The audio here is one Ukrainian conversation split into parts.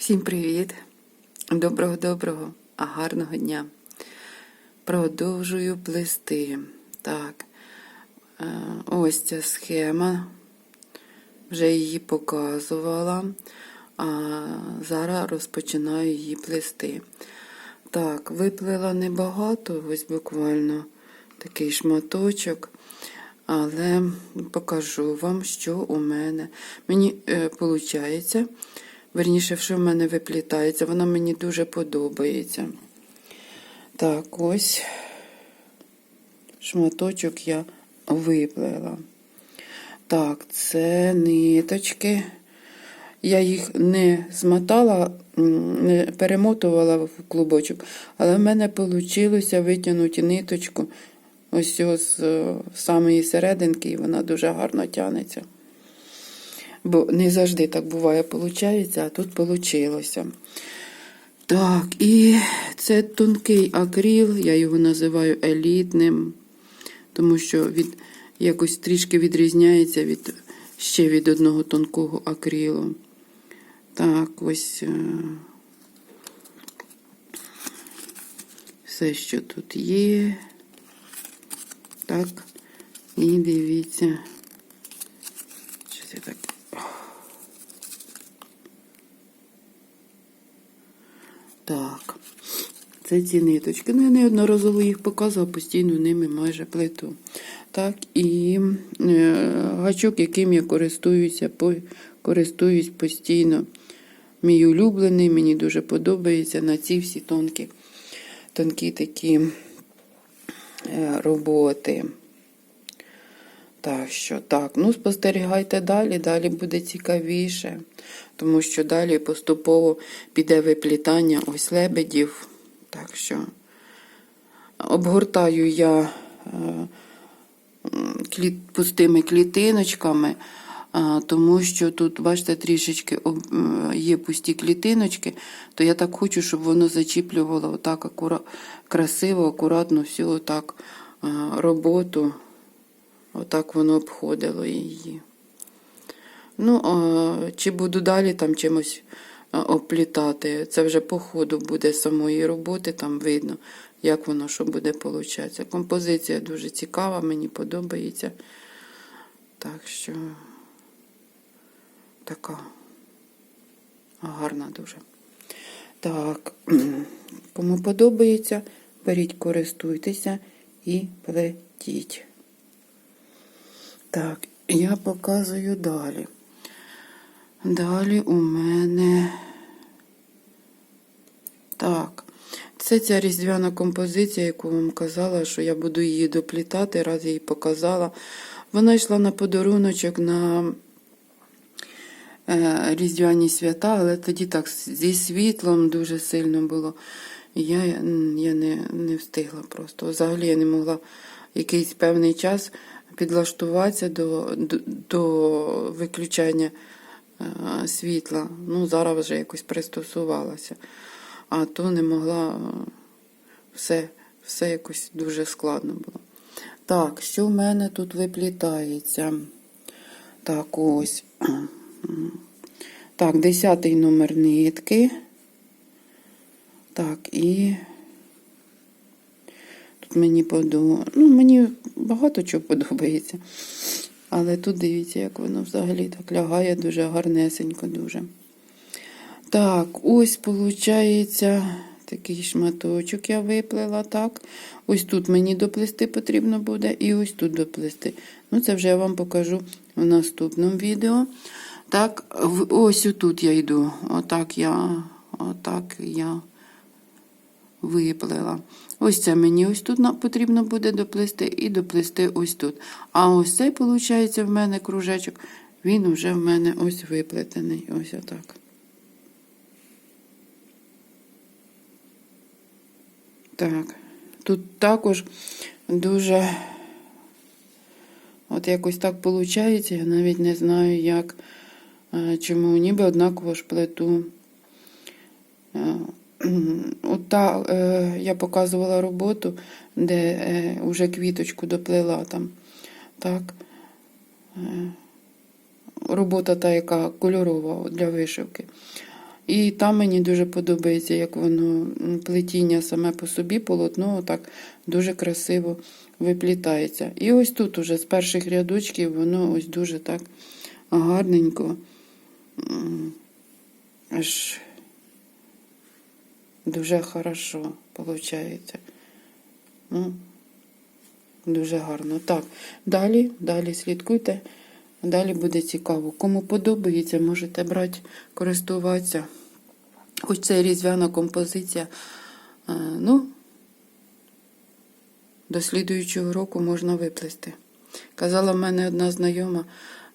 Всім привіт! Доброго доброго, а гарного дня. Продовжую плести. Так, е, ось ця схема. Вже її показувала, а зараз розпочинаю її плести. Так, виплила небагато, ось буквально такий шматочок. Але покажу вам, що у мене. Мені е, виходить, верніше, що в мене виплітається, вона мені дуже подобається. Так, ось шматочок я виплела. Так, це ниточки. Я їх не змотала, не перемотувала в клубочок, але в мене вийшло витягнути ниточку ось з е, самої серединки, і вона дуже гарно тягнеться. Бо не завжди так буває, виходить, а тут вийшло. Так, і це тонкий акріл, я його називаю елітним, тому що від, якось трішки відрізняється від, ще від одного тонкого акрилу. Так, ось е, все, що тут є. Так, і дивіться. Щось я так. Так, це ці ниточки. Ну, я неодноразово їх показувала, постійно ними майже плету. Так, і е, гачок, яким я користуюся, користуюсь постійно. Мій улюблений, мені дуже подобається на ці всі тонкі, тонкі такі е, роботи. Так що так, ну спостерігайте далі, далі буде цікавіше, тому що далі поступово піде виплітання ось лебедів. Так що обгортаю я е, пустими клітиночками, тому що тут, бачите, трішечки е, є пусті клітиночки, то я так хочу, щоб воно зачіплювало отак акура... красиво, акуратно всю отак е, роботу. Отак воно обходило її. Ну, а, чи буду далі там чимось оплітати, це вже по ходу буде самої роботи, там видно, як воно що буде получатися. Композиція дуже цікава, мені подобається. Так що така гарна дуже. Так, кому подобається, беріть, користуйтеся і плетіть. Так, я показую далі. Далі у мене. Так, це ця різдвяна композиція, яку вам казала, що я буду її доплітати, раз її показала. Вона йшла на подаруночок на е, різдвяні свята, але тоді так зі світлом дуже сильно було. Я, я не, не встигла просто. Взагалі я не могла якийсь певний час підлаштуватися до, до, до виключання світла. Ну, зараз вже якось пристосувалася. А то не могла е, все, все якось дуже складно було. Так, що в мене тут виплітається? Так, ось. Так, десятий номер нитки. Так, і тут мені подобається. Ну, мені багато чого подобається. Але тут дивіться, як воно взагалі так лягає дуже гарнесенько, дуже. Так, ось, виходить, такий шматочок я виплела, так. Ось тут мені доплести потрібно буде, і ось тут доплести. Ну, це вже я вам покажу в наступному відео. Так, ось отут я йду. Отак я, отак я виплела. Ось це мені ось тут потрібно буде доплести і доплести ось тут. А ось цей, виходить, в мене кружечок, він вже в мене ось виплетений. Ось отак. Так, тут також дуже, от якось так виходить, я навіть не знаю, як, е, чому, ніби однаково ж плету. От та, е, я показувала роботу, де е, вже квіточку доплела там. Так. Е, робота та, яка кольорова для вишивки. І там мені дуже подобається, як воно плетіння саме по собі, полотно так дуже красиво виплітається. І ось тут уже з перших рядочків воно ось дуже так гарненько. Аж дуже хорошо виходить. Дуже гарно. Так, далі, далі слідкуйте. Далі буде цікаво. Кому подобається, можете брати, користуватися. Хоч це різдвяна композиція. е, Ну, до слідуючого року можна виплести. Казала в мене одна знайома,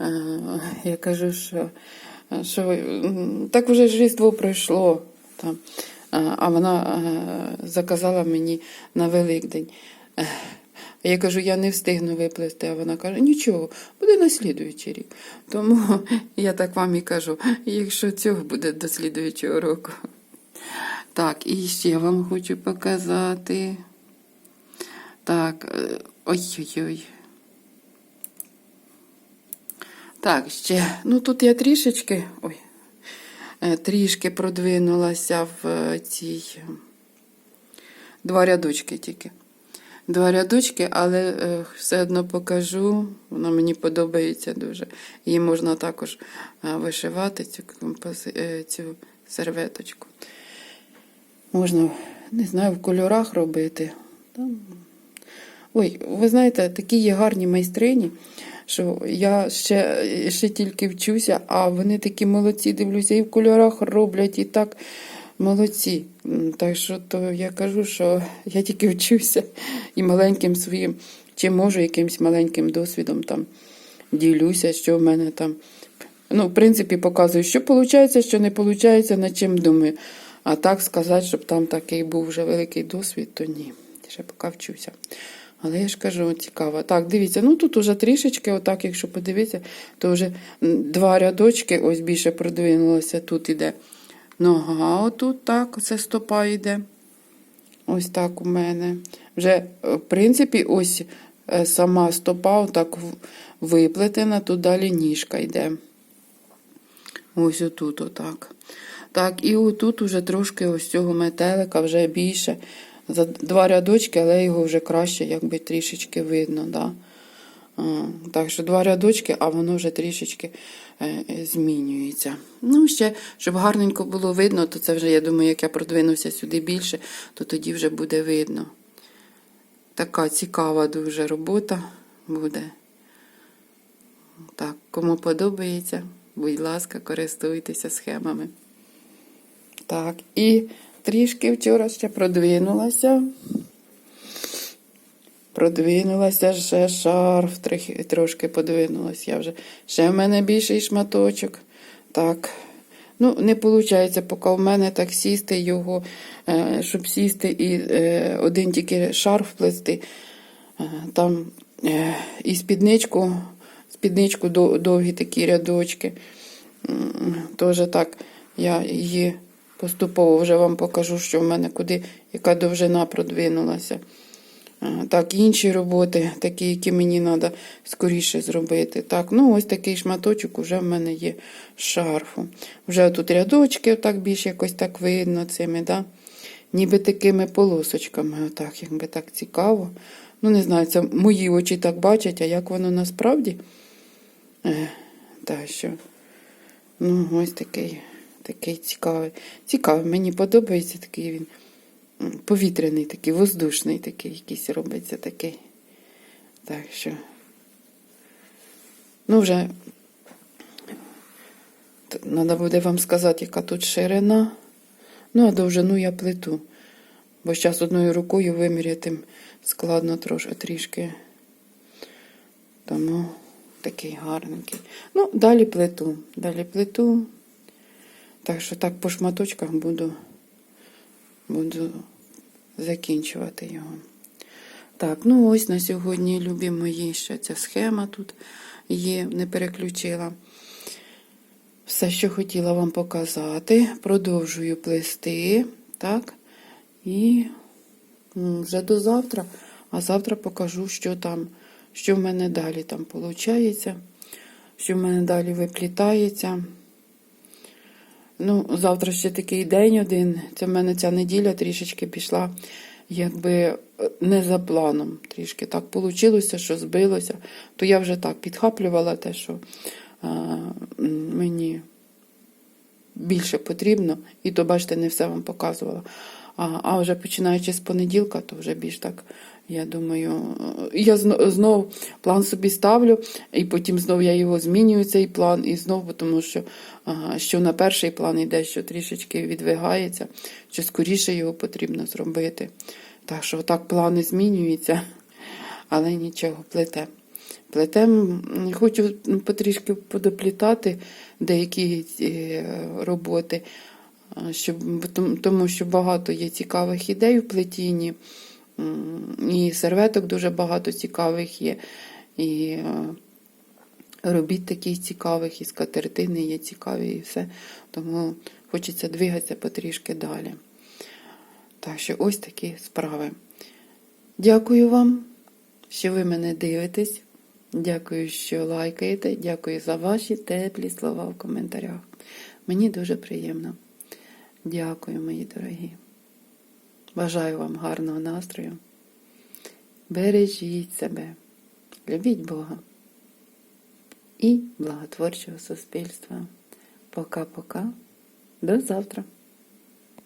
е, я кажу, що, що так вже ж різдво пройшло. Там. А вона е, заказала мені на Великдень. Я кажу, я не встигну виплести, а вона каже, нічого, буде на слідуючий рік. Тому я так вам і кажу, якщо цього буде до слідуючого року. Так, і ще вам хочу показати. Так, е, ой-ой-ой. Так, ще. Ну тут я трішечки. Ой, трішки продвинулася в е, цій. е, Два рядочки тільки. Два рядочки, але е, все одно покажу. Воно мені подобається дуже. Її можна також е, вишивати, цю, компози... е, цю серветочку. Можна, не знаю, в кольорах робити. Ой, ви знаєте, такі є гарні майстрині, що я ще, ще тільки вчуся, а вони такі молодці, дивлюся, і в кольорах роблять, і так молодці. Так що то я кажу, що я тільки вчуся і маленьким своїм, чи можу якимсь маленьким досвідом там ділюся, що в мене там. Ну, в принципі, показую, що виходить, що не виходить, над чим думаю. А так сказати, щоб там такий був вже великий досвід, то ні. Ще поки вчуся. Але я ж кажу, цікаво. Так, дивіться, ну тут уже трішечки, отак, якщо подивитися, то вже два рядочки, ось більше продвинулося. Тут іде нога, отут так, це стопа йде. Ось так у мене. Вже, е, в принципі, ось е, сама стопа отак виплетена, тут далі ніжка йде. Ось отут, отак. Так, і отут уже трошки ось цього метелика вже більше. За два рядочки, але його вже краще, якби трішечки видно. Да? Так що два рядочки, а воно вже трішечки е, е, змінюється. Ну, ще, щоб гарненько було видно, то це вже, я думаю, як я продвинуся сюди більше, то тоді вже буде видно. Така цікава дуже робота буде. Так, кому подобається, будь ласка, користуйтеся схемами. Так, і трішки вчора ще продвинулася. Продвинулася ще шарф, трошки подвинулася. Я вже. Ще в мене більший шматочок. Так. Ну, не виходить, поки в мене так сісти його, е, щоб сісти і е, один тільки шарф плести. Е, Там і спідничку, спідничку довгі такі рядочки. Теж так я її поступово вже вам покажу, що в мене куди, яка довжина продвинулася. Так, інші роботи, такі, які мені треба скоріше зробити. Так, ну ось такий шматочок уже в мене є шарфу. Вже тут рядочки, отак більш якось так видно цими, да? ніби такими полосочками, отак, якби так цікаво. Ну, не знаю, це мої очі так бачать, а як воно насправді. Е, так що, ну, ось такий, такий цікавий. Цікавий, мені подобається такий він повітряний, такий, воздушний такий, якийсь робиться такий. Так що. Ну, вже треба буде вам сказати, яка тут ширина. Ну, а довжину я плиту. Бо зараз одною рукою виміряти складно трошки трішки. Тому такий гарненький. Ну, далі плиту. Далі плиту. Так що так по шматочках буду, буду закінчувати його. Так, ну ось на сьогодні, любі мої, ще ця схема тут є, не переключила. Все, що хотіла вам показати. Продовжую плести. Так. І вже до завтра. А завтра покажу, що там, що в мене далі там виходить, що в мене далі виплітається. Ну, завтра ще такий день один. Це в мене ця неділя трішечки пішла, якби е, не за планом. Трішки так вийшло, що збилося. То я вже так підхаплювала те, що а, мені більше потрібно, і то, бачите, не все вам показувала. А, а вже починаючи з понеділка, то вже більш так, я думаю, е, я зно- знов план собі ставлю, і потім знов я його змінюю, цей план, і знову, тому що, що на перший план йде, що трішечки відвигається, що скоріше його потрібно зробити. Так що так плани змінюються, але нічого, плете. Плетем, хочу потрішки подоплітати деякі е, роботи, щоб, тому що багато є цікавих ідей у плетінні, і серветок дуже багато цікавих є, і е, робіт таких цікавих, і скатертини є цікаві, і все. Тому хочеться двигатися потрішки далі. Так що ось такі справи. Дякую вам, що ви мене дивитесь. Дякую, що лайкаєте. Дякую за ваші теплі слова в коментарях. Мені дуже приємно. Дякую, мої дорогі. Бажаю вам гарного настрою. Бережіть себе, любіть Бога і благотворчого суспільства. Пока-пока. До завтра.